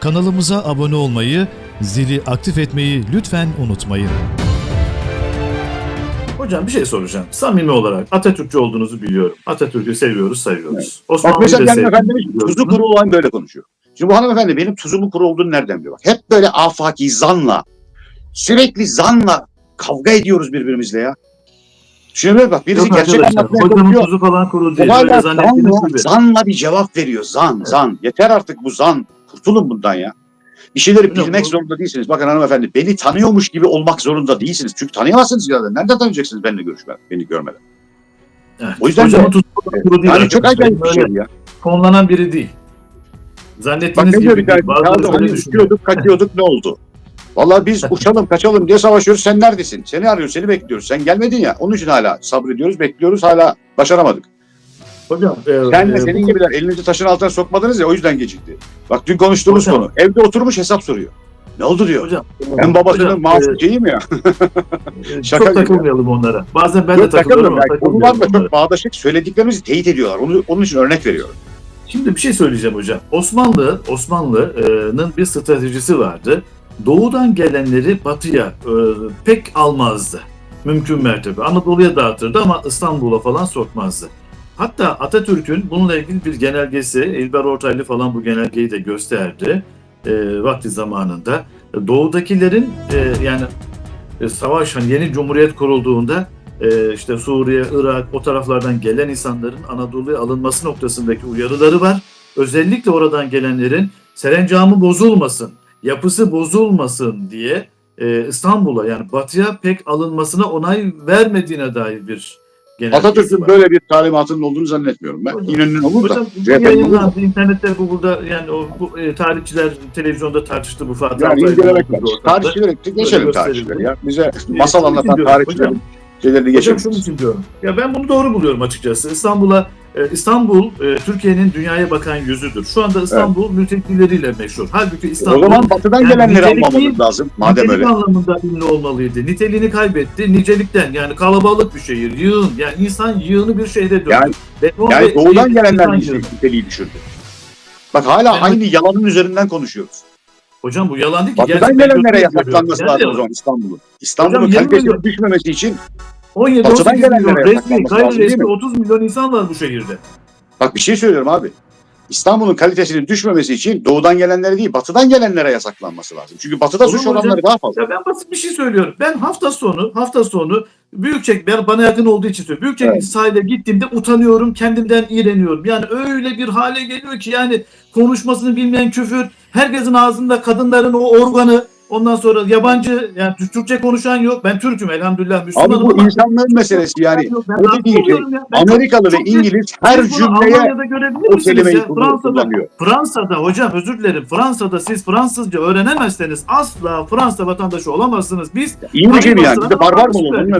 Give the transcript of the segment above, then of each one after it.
Kanalımıza abone olmayı, zili aktif etmeyi lütfen unutmayın. Hocam bir şey soracağım. Samimi olarak Atatürkçü olduğunuzu biliyorum. Atatürk'ü seviyoruz, sayıyoruz. Bak Osmanlı'yı mesela benim biliyorsunuz. tuzu kuru olan böyle konuşuyor. Şimdi bu hanımefendi benim tuzumun kuru olduğunu nereden biliyor? Bak, hep böyle afaki zanla, sürekli zanla kavga ediyoruz birbirimizle ya. Şimdi bak birisi Yok gerçek anlatmaya çalışıyor. tuzu falan kuru değil. Zanla, zanla bir cevap veriyor. Zan, zan. Yeter artık bu zan. Kurtulun bundan ya. Bir şeyleri bilmek zorunda değilsiniz. Bakın hanımefendi beni tanıyormuş gibi olmak zorunda değilsiniz. Çünkü tanıyamazsınız ya. Nereden tanıyacaksınız benimle görüşme, beni görmeden? Evet. O yüzden Hocamın falan kuru değil. Yani çok acayip bir şey ya. Konulanan biri değil. Bak Zannettiğiniz ne diyor gibi bir değil. Bazıları hani kaçıyorduk ne oldu? Vallahi biz uçalım kaçalım diye savaşıyoruz sen neredesin? Seni arıyoruz seni bekliyoruz. Sen gelmedin ya onun için hala sabrediyoruz bekliyoruz hala başaramadık. Hocam, e, Sen de e, senin gibiler elinizi taşın altına sokmadınız ya o yüzden gecikti. Bak dün konuştuğumuz Hocam. konu evde oturmuş hesap soruyor. Ne oldu diyor. Hocam, ben babasının hocam, mahsusiyim ya. e, şaka çok gibi. takılmayalım onlara. Bazen ben de Yok takılıyorum ama Yani konularla takılmıyorum onlara. çok bağdaşık söylediklerimizi teyit ediyorlar. Onu, onun için örnek veriyorum. Şimdi bir şey söyleyeceğim hocam. Osmanlı, Osmanlı'nın bir stratejisi vardı. Doğudan gelenleri batıya e, pek almazdı. Mümkün mertebe. Anadolu'ya dağıtırdı ama İstanbul'a falan sokmazdı. Hatta Atatürk'ün bununla ilgili bir genelgesi, İlber Ortaylı falan bu genelgeyi de gösterdi e, vakti zamanında. Doğudakilerin e, yani e, savaş, hani yeni cumhuriyet kurulduğunda e, işte Suriye, Irak o taraflardan gelen insanların Anadolu'ya alınması noktasındaki uyarıları var. Özellikle oradan gelenlerin serencamı bozulmasın, yapısı bozulmasın diye e, İstanbul'a yani batıya pek alınmasına onay vermediğine dair bir genelgesi Atatürk'ün var. böyle bir talimatının olduğunu zannetmiyorum ben. İnönü'nün olur da. Hocam bu yayınlandı, internette Google'da yani o bu, e, tarihçiler televizyonda tartıştı bu Fatih Yani incelemek ortamda. Tarihçileri geçelim tarihçileri ya. Bize masal anlatan tarihçilerin hocam, şeylerini Hocam geçelim. şunun için diyorum. Ya ben bunu doğru buluyorum açıkçası. İstanbul'a e, İstanbul e, Türkiye'nin dünyaya bakan yüzüdür. Şu anda İstanbul mültecileriyle meşhur. Halbuki O İstanbul zaman batıdan Yani gelenleri almamız lazım. Madem öyle. anlamında ünlü olmalıydı. Niteliğini kaybetti. Nicelikten yani kalabalık bir şehir, yığın. Yani insan yığını bir şehre döndü. Yani- Beton Yani doğudan gelenler niteliği düşürdü. Bak hala Ben- aynı yalanın üzerinden konuşuyoruz. Hocam bu yalan değil ki. Batıdan gelenlere yasaklanması lazım o Yani zaman İstanbul'un. İstanbul'un Hocam, kalitesinin düşmemesi için 17 Batıdan 18 milyon resmi, yasaklanması gayri lazım, değil resmi mi? 30 milyon insan var bu şehirde. bak bir şey söylüyorum abi. İstanbul'un kalitesinin düşmemesi için doğudan gelenlere değil batıdan gelenlere yasaklanması lazım. Çünkü batıda Olur suç mu hocam? oranları daha fazla. Ya ben basit bir şey söylüyorum. Ben hafta sonu, hafta sonu Büyükçek ben bana yakın olduğu için söylüyorum. Büyükçek Evet. sahile gittiğimde utanıyorum, kendimden iğreniyorum. Yani öyle bir hale geliyor ki yani konuşmasını bilmeyen küfür, herkesin ağzında kadınların o organı, ondan sonra yabancı yani Türkçe konuşan yok. Ben Türk'üm elhamdülillah Müslümanım Abi bu ama insanlığın meselesi yani. Ben o ya. Ben Amerikalı ve İngiliz her cümleye o kelimeyi ya? Fransa'da. Fransa'da hocam özür dilerim. Fransa'da siz Fransızca öğrenemezseniz asla Fransa vatandaşı olamazsınız. Biz İyi mi yani? Bir de barbar mı olalım?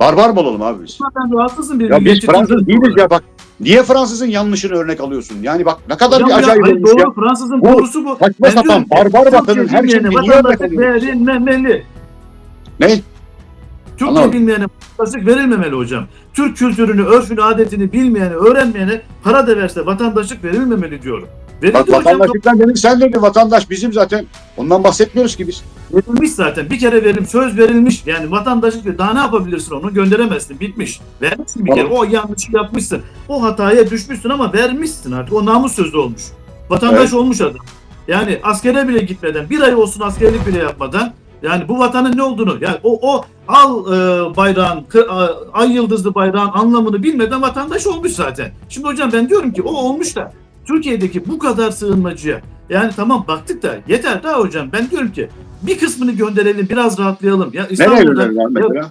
Barbar mı olalım abi biz? Ben rahatsızım bir Ya biz Fransız değiliz ya bak. Niye Fransızın yanlışını örnek alıyorsun? Yani bak ne kadar Hocam bir ya, acayip hayır, olmuş doğru, ya. Fransızın Bu doğrusu bu. Saçma Ben sapan barbar vatanın her şeyini niye örnek vatandaşlık alıyorsun? verilmemeli. Ne? Türkçe bilmeyene vatandaşlık verilmemeli hocam. Türk kültürünü, örfünü, adetini bilmeyene, öğrenmeyene para da verse vatandaşlık verilmemeli diyorum. Verildi hocam. vatandaşlıktan demin sen dedin vatandaş bizim zaten. Ondan bahsetmiyoruz ki biz. Verilmiş zaten. Bir kere verim söz verilmiş. Yani vatandaşlık daha ne yapabilirsin onu gönderemezsin. Bitmiş. Vermişsin bir kere. O yanlışı yapmışsın. O hataya düşmüşsün ama vermişsin artık. O namus sözü olmuş. Vatandaş Evet. olmuş adam. Yani askere bile gitmeden, bir ay olsun askerlik bile yapmadan yani bu vatanın ne olduğunu, yani o, o al e, bayrağın, kı- a- ay yıldızlı bayrağın anlamını bilmeden vatandaş olmuş zaten. Şimdi hocam ben diyorum ki o olmuş da Türkiye'deki bu kadar sığınmacıya yani tamam baktık da yeter daha hocam ben diyorum ki bir kısmını gönderelim biraz rahatlayalım. Ya Nereye İstanbul'da gönderirler mesela?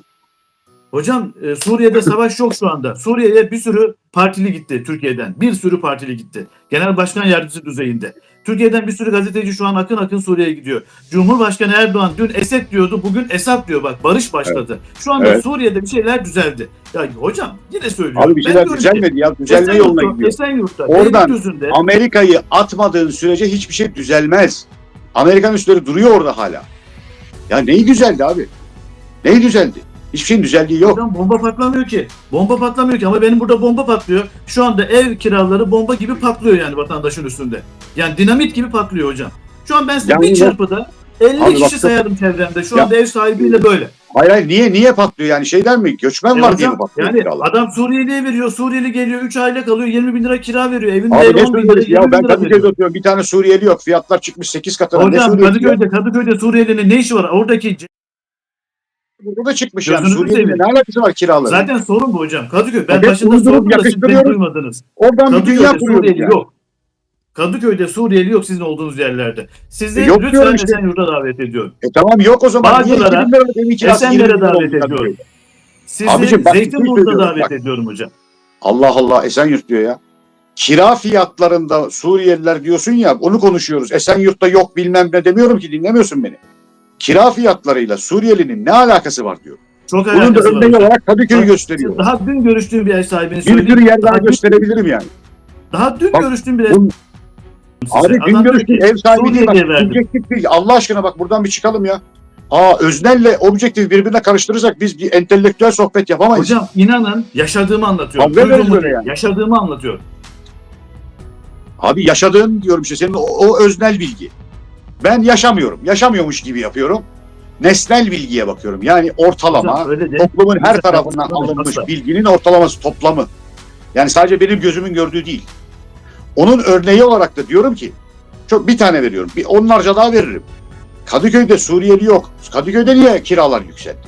Hocam e, Suriye'de savaş yok şu anda. Suriye'ye bir sürü partili gitti Türkiye'den. Bir sürü partili gitti. Genel başkan yardımcısı düzeyinde. Türkiye'den bir sürü gazeteci şu an akın akın Suriye'ye gidiyor. Cumhurbaşkanı Erdoğan dün Esed diyordu, bugün Esad diyor bak barış başladı. Şu anda Evet. Suriye'de bir şeyler düzeldi. Ya hocam yine söylüyorum. Abi bir şeyler düzelmedi ya. Düzelme yoluna gidiyor. Esenyurt'ta, Oradan- Amerika'yı atmadığın sürece hiçbir şey düzelmez. Amerikan üsleri duruyor orada hala. Ya neyi düzeldi abi? Neyi düzeldi? Hiçbir şeyin düzeldiği yok. Hocam bomba patlamıyor ki. Bomba patlamıyor ki ama benim burada bomba patlıyor. Şu anda ev kiraları bomba gibi patlıyor yani vatandaşın üstünde. Yani dinamit gibi patlıyor hocam. Şu an ben size Yani bir çırpıda 50 Abi kişi bak- sayarım çevremde. Şu Ya- anda ev sahibiyle böyle. Hayır hayır niye niye patlıyor yani şeyden mi? Göçmen E var diye mi hocam, patlıyor yani kiralar? adam Suriyeli'ye veriyor. Suriyeli geliyor 3 aile kalıyor 20 bin lira kira veriyor. Evinde Abi ev ne 10 bin lira söylüyorsun 20 ya ben bin lira veriyor. oturuyorum bir tane Suriyeli yok fiyatlar çıkmış 8 katına Hocam? Kadıköy'de, Kadıköy'de Suriyeli'nin ne işi var? Oradaki Burada da çıkmış yani Gözünüzü Suriyeli'yle seveyim. ne alakası var kiraların? zaten sorun bu hocam. Kadıköy. Ben Evet, başında sordum da siz beni duymadınız. Oradan bir dünya Kadıköy'de kuruyoruz Suriyeli yani. yok. Kadıköy'de Suriyeli yok sizin olduğunuz yerlerde. Sizi E yok lütfen işte. Esenyurt'a davet ediyorum. E tamam yok o zaman. Bağcılar'a, 2000 liralık evin kirası Esenler'e 20 lira davet ediyorum. Kadıköy'de? Sizi Abicim bak, şey Zeytinburnu'da davet bak. ediyorum hocam. Allah Allah Esenyurt diyor ya. Kira fiyatlarında Suriyeliler diyorsun ya onu konuşuyoruz. Esenyurt'ta yok bilmem ne demiyorum ki dinlemiyorsun beni. Kira fiyatlarıyla Suriyelinin ne alakası var diyor. Çok Bunun da var. örneği hocam. olarak Kadıköy'ü gösteriyor. Daha dün görüştüğüm bir ev sahibini Bir sürü söyleyeyim. yer daha Daha gösterebilirim yani. Daha dün Bak, görüştüğüm bir ev size. Abi dün ki, ev sahibi değil bak. Suriyeli'ye verdim. Objektif değil. Allah aşkına bak buradan bir çıkalım ya. Aa öznelle objektif birbirine karıştırırsak biz bir entelektüel sohbet yapamayız. Hocam inanın yaşadığımı anlatıyorum. Duyduğumu böyle yani. Yaşadığımı anlatıyorum. Abi yaşadığın diyorum işte senin o, o öznel bilgi. Ben yaşamıyorum. Yaşamıyormuş gibi yapıyorum. Nesnel bilgiye bakıyorum. Yani ortalama Hocam, toplumun her tarafından alınmış bilginin ortalaması, toplamı. Yani sadece benim gözümün gördüğü değil. Onun örneği olarak da diyorum ki çok bir tane veriyorum. Bir onlarca daha veririm. Kadıköy'de Suriyeli yok. Kadıköy'de niye kiralar yükseldi?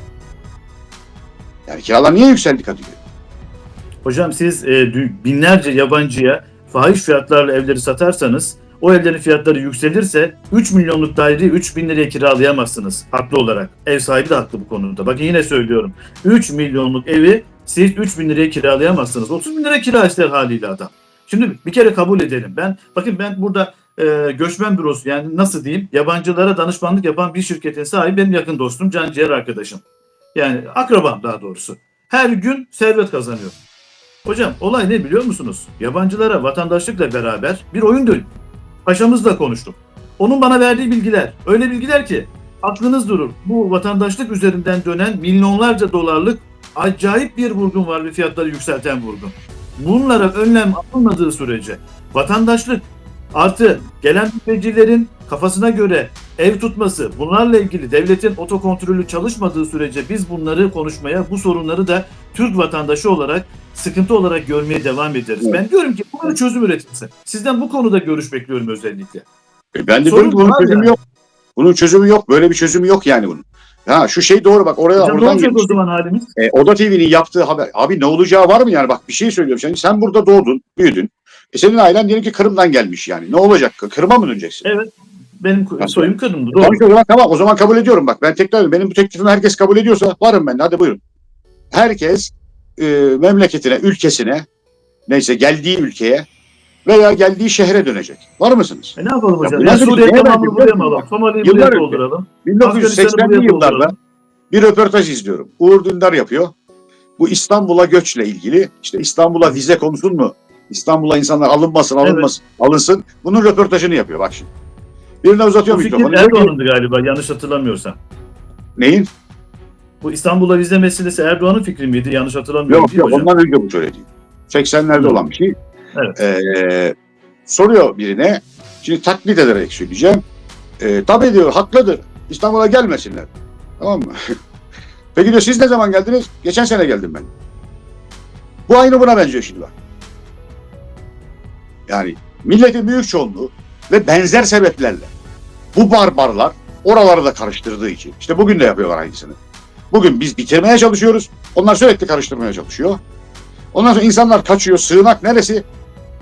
Yani kiralar niye yükseldi Kadıköy'de? Hocam siz e, binlerce yabancıya fahiş fiyatlarla evleri satarsanız o evlerin fiyatları yükselirse 3 milyonluk daireyi 3 bin liraya kiralayamazsınız haklı olarak. Ev sahibi de haklı bu konuda. Bakın yine söylüyorum. 3 milyonluk evi siz 3 bin liraya kiralayamazsınız. 30 bin lira kira ister haliyle adam. Şimdi bir kere kabul edelim. Ben bakın ben burada e, göçmen bürosu yani nasıl diyeyim yabancılara danışmanlık yapan bir şirketin sahibi benim yakın dostum can ciğer arkadaşım. Yani akrabam daha doğrusu. Her gün servet kazanıyor. Hocam olay ne biliyor musunuz? Yabancılara vatandaşlıkla beraber bir oyun dönüyor. Paşamızla konuştum. Onun bana verdiği bilgiler, öyle bilgiler ki aklınız durur. Bu vatandaşlık üzerinden dönen milyonlarca dolarlık acayip bir vurgun var ve fiyatları yükselten vurgun. Bunlara önlem alınmadığı sürece vatandaşlık artı gelen mültecilerin kafasına göre ev tutması, bunlarla ilgili devletin otokontrolü çalışmadığı sürece biz bunları konuşmaya, bu sorunları da Türk vatandaşı olarak sıkıntı olarak görmeye devam ederiz. Evet. Ben diyorum ki bir çözüm üretilsin. Sizden bu konuda görüş bekliyorum özellikle. E ben de Sorun diyorum ki bunun çözümü yani. yok. Bunun çözümü yok. Böyle bir çözümü yok yani bunun. Ha şu şey doğru bak oraya Hocam ne oradan olacak o zaman halimiz? E, Oda TV'nin yaptığı haber. Abi ne olacağı var mı yani? Bak bir şey söylüyorum. Sen, sen burada doğdun, büyüdün. E senin ailen diyelim ki Kırım'dan gelmiş yani. Ne olacak? Kırım'a mı döneceksin? Evet. Benim soyum Kırım'dı. Doğru. Tamam, o zaman, tamam o zaman kabul ediyorum bak. Ben tekrar ediyorum. Benim bu teklifimi herkes kabul ediyorsa varım ben. Hadi buyurun. Herkes e, memleketine, ülkesine neyse geldiği ülkeye veya geldiği şehre dönecek. Var mısınız? E ne yapalım hocam? Ya, bir Suriye şey? tamamını buraya mı alalım? Somali'yi buraya dolduralım. 1980'li yıllarda bir röportaj izliyorum. Uğur Dündar yapıyor. Bu İstanbul'a göçle ilgili işte İstanbul'a vize konsun mu? İstanbul'a insanlar alınmasın, alınmasın, alınsın. Bunun röportajını yapıyor bak şimdi. Birine uzatıyor Bu mikrofonu. ki, Erdoğan'ındı galiba yanlış hatırlamıyorsam. Neyin? Bu İstanbul'a vize meselesi Erdoğan'ın fikri miydi? Yanlış hatırlamıyorum Yok yok hocam? ondan önce bu söylediğim. 80'lerde Hı. olan bir şey. Evet. Ee, soruyor birine. Şimdi taklit ederek söyleyeceğim. Ee, tabii diyor haklıdır. İstanbul'a gelmesinler. Tamam mı? Peki diyor siz ne zaman geldiniz? Geçen sene geldim ben. Bu aynı buna benziyor şimdi bak. Yani milletin büyük çoğunluğu ve benzer sebeplerle bu barbarlar oraları da karıştırdığı için. işte bugün de yapıyorlar aynısını. Bugün biz bitirmeye çalışıyoruz. Onlar sürekli karıştırmaya çalışıyor. Ondan sonra insanlar kaçıyor. Sığınak neresi?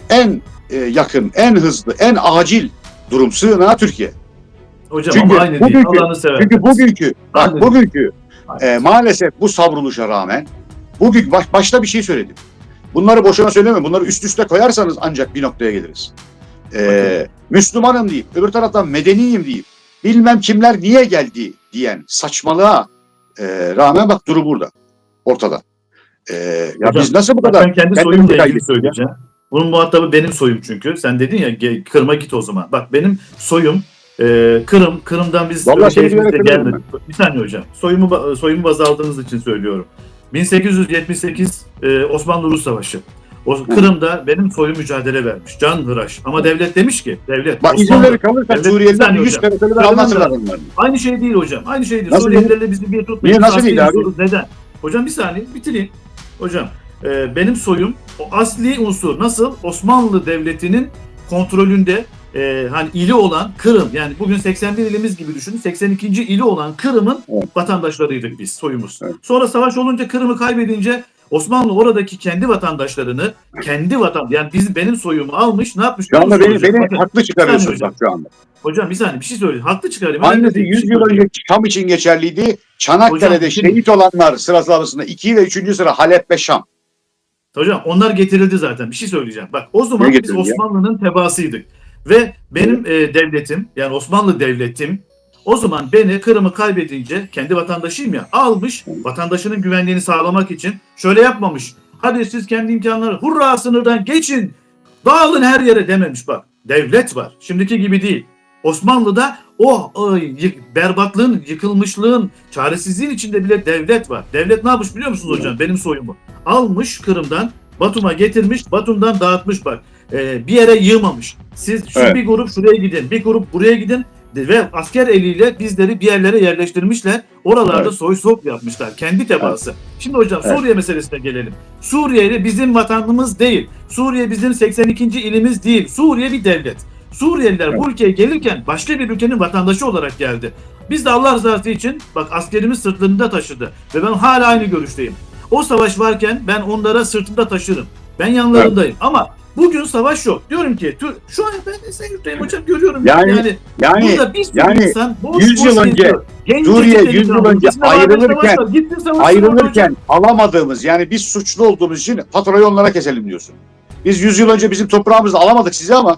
En e, yakın, en hızlı, en acil durum sığınağı Türkiye. Hocam Çünkü ama aynı bu değil. Allah'ını seversen. Çünkü bugünkü, bak bugünkü e, maalesef bu savruluşa rağmen bugün baş, başta bir şey söyledim. Bunları boşuna söyleme. Bunları üst üste koyarsanız ancak bir noktaya geliriz. E, Bakın. Müslümanım deyip öbür taraftan medeniyim deyip bilmem kimler niye geldi diyen saçmalığa e, rağmen bak duru burada. Ortada. E, ya Hocam, biz nasıl bu kadar ben kendi soyumla ilgili kaybettik ya? söyleyeceğim. Bunun muhatabı benim soyum çünkü. Sen dedin ya "Ge- Kırım'a git o zaman. Bak benim soyum Ee, Kırım, Kırım'dan biz Vallahi şey gelmedik. Bir saniye hocam. Soyumu, soyumu baz aldığınız için söylüyorum. 1878 e, Osmanlı-Rus Savaşı. O Kırım'da benim soyum mücadele vermiş. Can hıraş. Ama devlet demiş ki, devlet Bak izinleri kalırsa Suriyeliler saniye 100 hocam. kere söyledi Tamam anlatırlar da- onları. Aynı şey değil hocam. Aynı şey değil. Nasıl Suriyelilerle bizi bir tutmayın. Niye, nasıl değil abi? Neden? Hocam bir saniye bitireyim. Hocam e, benim soyum o asli unsur nasıl Osmanlı Devleti'nin kontrolünde e, hani ili olan Kırım yani bugün 81 ilimiz gibi düşünün 82. ili olan Kırım'ın Evet. vatandaşlarıydık biz soyumuz. Evet. Sonra savaş olunca Kırım'ı kaybedince Osmanlı oradaki kendi vatandaşlarını kendi vatan yani bizim benim soyumu almış ne yapmış? Şu anda beni, beni Bakın, haklı çıkarıyorsunuz hocam. bak şu anda. hocam bir saniye bir şey söyleyeyim. Haklı çıkarayım. Aynısı Önemli değil, bir 100 şey yıl önce Şam için geçerliydi. Çanakkale'de Hocam, şehit olanlar sırası arasında 2 ve 3. sıra Halep ve Şam. Hocam onlar getirildi zaten. Bir şey söyleyeceğim. Bak o zaman biz? Osmanlı'nın tebaasıydık. Ve benim e, devletim yani Osmanlı devletim o zaman beni Kırım'ı kaybedince kendi vatandaşıyım ya almış vatandaşının güvenliğini sağlamak için şöyle yapmamış. Hadi siz kendi imkanları hurra sınırdan geçin dağılın her yere dememiş bak. Devlet var. Şimdiki gibi değil. Osmanlı'da o, o yık- berbatlığın, yıkılmışlığın, çaresizliğin içinde bile devlet var. Devlet ne yapmış biliyor musunuz hocam? Benim soyumu. Almış Kırım'dan Batum'a getirmiş, Batum'dan dağıtmış bak. Ee, bir yere yığmamış. Siz şu Evet. bir grup şuraya gidin, bir grup buraya gidin ve asker eliyle bizleri bir yerlere yerleştirmişler. Oralarda Evet. soy sop yapmışlar. Kendi tebaası. Şimdi hocam Evet. Suriye meselesine gelelim. Suriye ile bizim vatanımız değil. Suriye bizim 82. ilimiz değil. Suriye bir devlet. Suriyeliler bu ülkeye gelirken başka bir ülkenin vatandaşı olarak geldi. Biz de Allah rızası için bak askerimiz sırtlarında taşıdı ve ben hala aynı görüşteyim. O savaş varken ben onlara sırtımda taşırım. Ben yanlarındayım ama bugün savaş yok. Diyorum ki şu an ben Esenyurt'tayım hocam görüyorum. Yani- yani Yani burada bir sürü yani insan boş 100 yıl boş önce Suriye delikanlı, 100 yıl önce ayrılırken- ayrılırken alamadığımız yani biz suçlu olduğumuz için faturayı onlara keselim diyorsun. Biz 100 yıl önce bizim toprağımızda alamadık sizi ama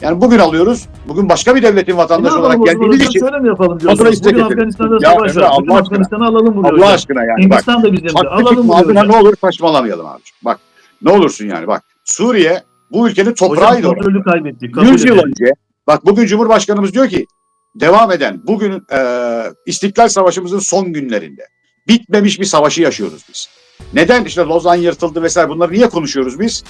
yani bugün alıyoruz. Bugün başka bir devletin Ne vatandaşı yapalım olarak geldiğimiz için Şöyle mi yapalım size Bugün getirin. Afganistan'da Ya savaş var. Allah Bugün. Afganistan'ı alalım buraya Allah aşkına yani. Hindistan da. Taktik Alalım hocam. ne olur saçmalamayalım abiciğim. Bak ne olursun yani bak. Suriye bu ülkenin Hocam toprağıydı. kaybettik. kabul 100 yıl önce bak bugün Cumhurbaşkanımız diyor ki devam eden bugün e, İstiklal Savaşımızın son günlerinde bitmemiş bir savaşı yaşıyoruz biz. Neden işte Lozan yırtıldı vesaire bunları niye konuşuyoruz biz?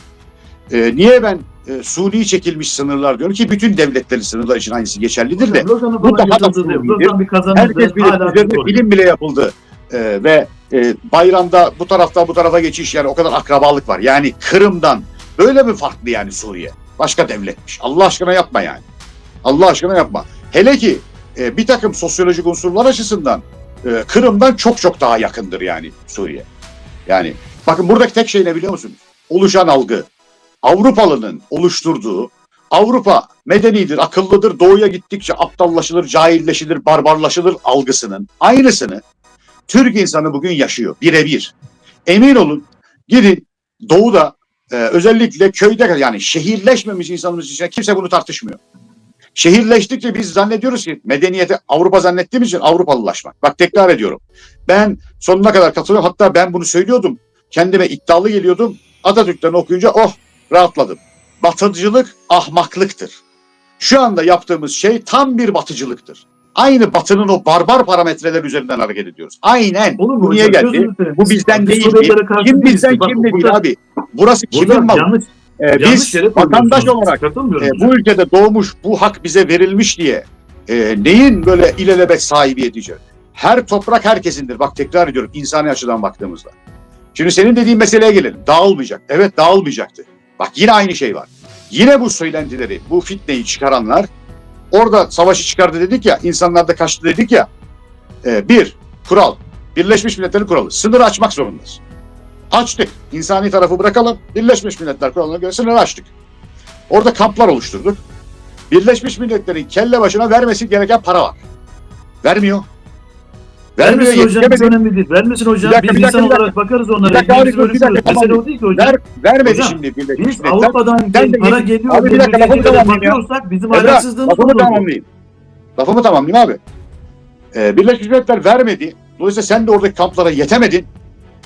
E, niye ben e, suni çekilmiş sınırlar diyorum ki bütün devletlerin sınırlar için aynısı geçerlidir de Hocam, Lozan'ı bu daha da herkes bilir üzerinde bilim bile yapıldı E, ve e, bayramda bu taraftan bu tarafa geçiş yani o kadar akrabalık var. Yani Kırım'dan böyle mi farklı yani Suriye? Başka devletmiş. Allah aşkına yapma yani. Allah aşkına yapma. Hele ki e, bir takım sosyolojik unsurlar açısından e, Kırım'dan çok çok daha yakındır yani Suriye. Yani bakın buradaki tek şey ne biliyor musunuz? Oluşan algı. Avrupalı'nın oluşturduğu Avrupa medenidir, akıllıdır, doğuya gittikçe aptallaşılır, cahilleşilir, barbarlaşılır algısının aynısını Türk insanı bugün yaşıyor birebir. Emin olun gidin doğuda e, özellikle köyde yani şehirleşmemiş insanımız için kimse bunu tartışmıyor. Şehirleştikçe biz zannediyoruz ki medeniyeti Avrupa zannettiğimiz için Avrupalılaşmak. Bak tekrar ediyorum. Ben sonuna kadar katılıyorum. Hatta ben bunu söylüyordum. Kendime iddialı geliyordum. Atatürk'ten okuyunca oh rahatladım. Batıcılık ahmaklıktır. Şu anda yaptığımız şey tam bir batıcılıktır. Aynı batının o barbar parametreler üzerinden hareket ediyoruz. Aynen. Olur mu Bu niye geldi? Bu bizden Biz değil. Kim bizden. Bak, kim de değil abi. Burası kimin malı? Yanlış, Ee, biz vatandaş olarak e, bu ülkede doğmuş, bu hak bize verilmiş diye e, neyin böyle ilelebet sahibi edeceğiz? Her toprak herkesindir. Bak tekrar ediyorum insani açıdan baktığımızda. Şimdi senin dediğin meseleye gelelim. Dağılmayacak. Evet dağılmayacaktı. Bak yine aynı şey var. Yine bu söylentileri, bu fitneyi çıkaranlar orada savaşı çıkardı dedik ya, insanlar da kaçtı dedik ya. E, bir, kural. Birleşmiş Milletler'in kuralı. Sınırı açmak zorundayız. Açtık. İnsani tarafı bırakalım. Birleşmiş Milletler kuralına göre sınırı açtık. Orada kamplar oluşturduk. Birleşmiş Milletler'in kelle başına vermesi gereken para var. Vermiyor. Vermiyor, Vermesin hocam hiç önemli değil. Vermesin hocam. Bir dakika, Biz dakika, insan bir dakika. olarak bakarız onlara. Bir dakika abi, dur, bir dakika, tamam. Mesele o değil ki hocam. Ver, vermedi Hocam, şimdi Birleşmiş Biz Milletler. Avrupa'dan Ben de para yedi- geliyor. Abi bir dakika, lafımı tamamlayayım ya. bakıyorsak bizim Emrah, ahlaksızlığımız lafımı olur tamamlayayım. Lafımı tamamlayayım abi. Ee, Birleşmiş Milletler vermedi. Dolayısıyla sen de oradaki kamplara yetemedin.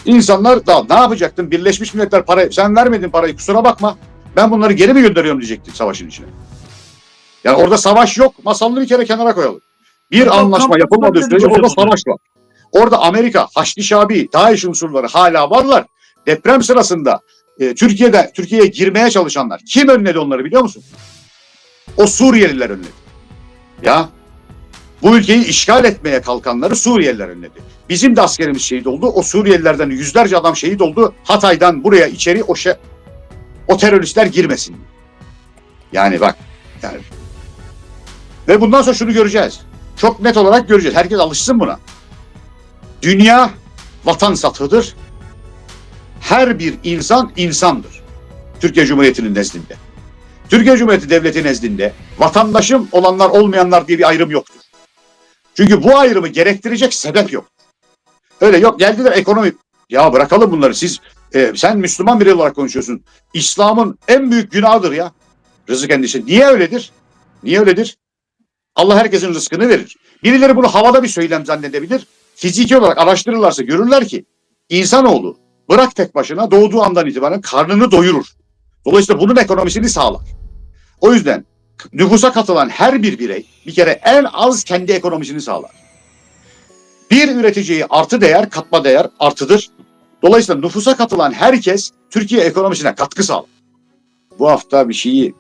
İnsanlar da ne yapacaktın? Birleşmiş Milletler parayı, sen vermedin parayı kusura bakma. Ben bunları geri mi gönderiyorum diyecektin savaşın içine. Yani orada savaş yok. Masalını bir kere kenara koyalım. Bir Hocam, anlaşma yapılmadığı sürece orada. savaş var. Orada Amerika, Haçlı Şabi, DAEŞ unsurları hala varlar. Deprem sırasında e, Türkiye'de Türkiye'ye girmeye çalışanlar kim önledi onları biliyor musun? O Suriyeliler önledi. Ya bu ülkeyi işgal etmeye kalkanları Suriyeliler önledi. Bizim de askerimiz şehit oldu. O Suriyelilerden yüzlerce adam şehit oldu. Hatay'dan buraya içeri o şey, o teröristler girmesin. Yani bak yani ve bundan sonra şunu göreceğiz. Çok net olarak göreceğiz. Herkes alışsın buna. Dünya vatan satıdır. Her bir insan insandır. Türkiye Cumhuriyeti'nin nezdinde. Türkiye Cumhuriyeti Devleti nezdinde vatandaşım olanlar olmayanlar diye bir ayrım yoktur. Çünkü bu ayrımı gerektirecek sebep yok. Öyle yok geldiler ekonomi. Ya bırakalım bunları siz e, sen Müslüman biri olarak konuşuyorsun. İslam'ın en büyük günahıdır ya. Rızık endişesi. Niye öyledir? Niye öyledir? Allah herkesin rızkını verir. Birileri bunu havada bir söylem zannedebilir. Fiziki olarak araştırırlarsa görürler ki insanoğlu bırak tek başına doğduğu andan itibaren karnını doyurur. Dolayısıyla bunun ekonomisini sağlar. O yüzden nüfusa katılan her bir birey bir kere en az kendi ekonomisini sağlar. Bir üreticiyi artı değer, katma değer artıdır. Dolayısıyla nüfusa katılan herkes Türkiye ekonomisine katkı sağlar. Bu hafta bir şeyi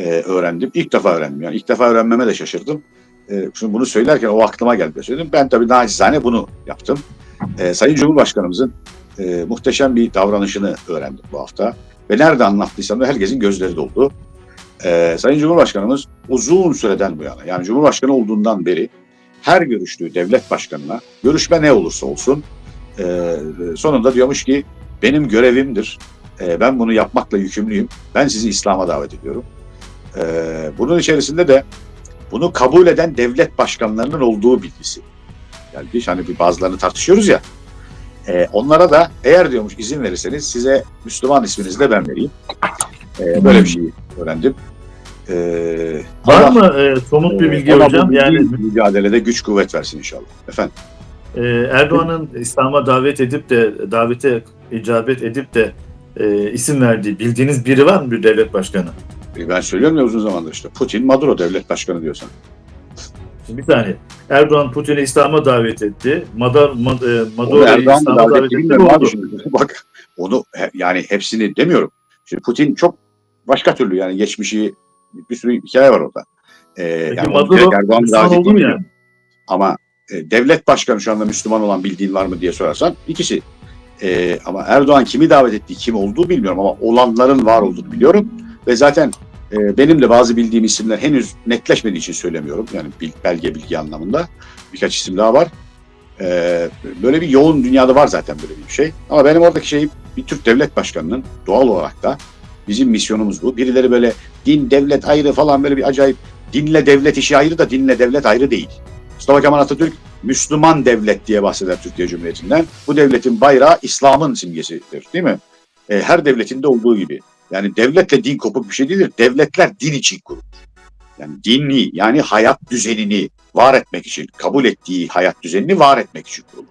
e, öğrendim. İlk defa öğrendim. Yani ilk defa öğrenmeme de şaşırdım. E, şimdi bunu söylerken o aklıma geldi. Söyledim. Ben tabii nacizane bunu yaptım. E, Sayın Cumhurbaşkanımızın e, muhteşem bir davranışını öğrendim bu hafta. Ve nerede anlattıysam da herkesin gözleri doldu. E, Sayın Cumhurbaşkanımız uzun süreden bu yana, yani Cumhurbaşkanı olduğundan beri her görüştüğü devlet başkanına, görüşme ne olursa olsun, e, sonunda diyormuş ki benim görevimdir. E, ben bunu yapmakla yükümlüyüm. Ben sizi İslam'a davet ediyorum. E, bunun içerisinde de bunu kabul eden devlet başkanlarının olduğu bilgisi. Yani hani bir bazılarını tartışıyoruz ya. E, onlara da eğer diyormuş izin verirseniz size Müslüman isminizi de ben vereyim. E, böyle bir şey öğrendim. E, Var Allah, mı e, somut bir e, bilgi ona hocam? Yani mücadelede güç kuvvet versin inşallah. Efendim. e, Erdoğan'ın İslam'a davet edip de davete icabet edip de e, isim verdiği bildiğiniz biri var mı bir devlet başkanı? E, Ben söylüyorum ya uzun zamandır işte. Putin, Maduro devlet başkanı diyorsan. Bir saniye. Erdoğan Putin'i İslam'a davet etti. Madar, Mad, e, da İslam'a davet davet etti. abi oldu? şimdi. Bak onu he- yani hepsini demiyorum. Şimdi Putin çok başka türlü yani geçmişi bir sürü hikaye var orada. Ee, Peki yani Maduro Erdoğan davet oldu mu yani? Ama e, devlet başkanı şu anda Müslüman olan bildiğin var mı diye sorarsan ikisi. E, ama Erdoğan kimi davet ettiği kim olduğu bilmiyorum ama olanların var olduğunu biliyorum. Ve zaten e, benim de bazı bildiğim isimler henüz netleşmediği için söylemiyorum. Yani bil- belge bilgi anlamında. Birkaç isim daha var. E, böyle bir yoğun dünyada var zaten böyle bir şey. Ama benim oradaki şey bir Türk devlet başkanının doğal olarak da bizim misyonumuz bu. Birileri böyle din devlet ayrı falan böyle bir acayip dinle devlet işi ayrı da dinle devlet ayrı değil. Mustafa Kemal Atatürk Müslüman devlet diye bahseder Türkiye Cumhuriyeti'nden. Bu devletin bayrağı İslam'ın simgesidir değil mi? E, her devletinde olduğu gibi. Yani devletle din kopuk bir şey değildir. Devletler din için kurulur. Yani dini yani hayat düzenini var etmek için, kabul ettiği hayat düzenini var etmek için kurulur.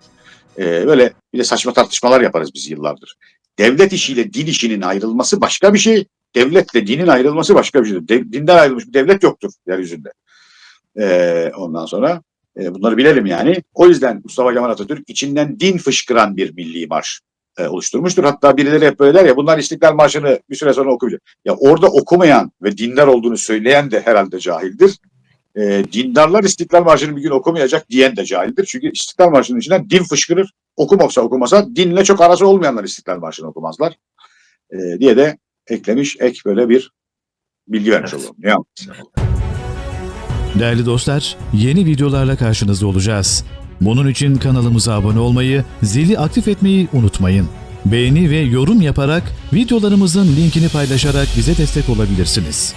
E, böyle bir de saçma tartışmalar yaparız biz yıllardır. Devlet işiyle din işinin ayrılması başka bir şey. Devletle dinin ayrılması başka bir şeydir. De- dinden ayrılmış bir devlet yoktur yeryüzünde. E, ondan sonra e, bunları bilelim yani. O yüzden Mustafa Kemal Atatürk içinden din fışkıran bir milli marş e, oluşturmuştur. Hatta birileri hep böyle der ya bunlar İstiklal Marşı'nı bir süre sonra okuyacak. Ya orada okumayan ve dindar olduğunu söyleyen de herhalde cahildir. E, dindarlar İstiklal Marşı'nı bir gün okumayacak diyen de cahildir. Çünkü İstiklal Marşı'nın içinden din fışkırır. Okumasa okumasa dinle çok arası olmayanlar İstiklal Marşı'nı okumazlar. E, diye de eklemiş ek böyle bir bilgi vermiş Evet. olalım. Ne yapayım? Değerli dostlar, yeni videolarla karşınızda olacağız. Bunun için kanalımıza abone olmayı, zili aktif etmeyi unutmayın. Beğeni ve yorum yaparak videolarımızın linkini paylaşarak bize destek olabilirsiniz.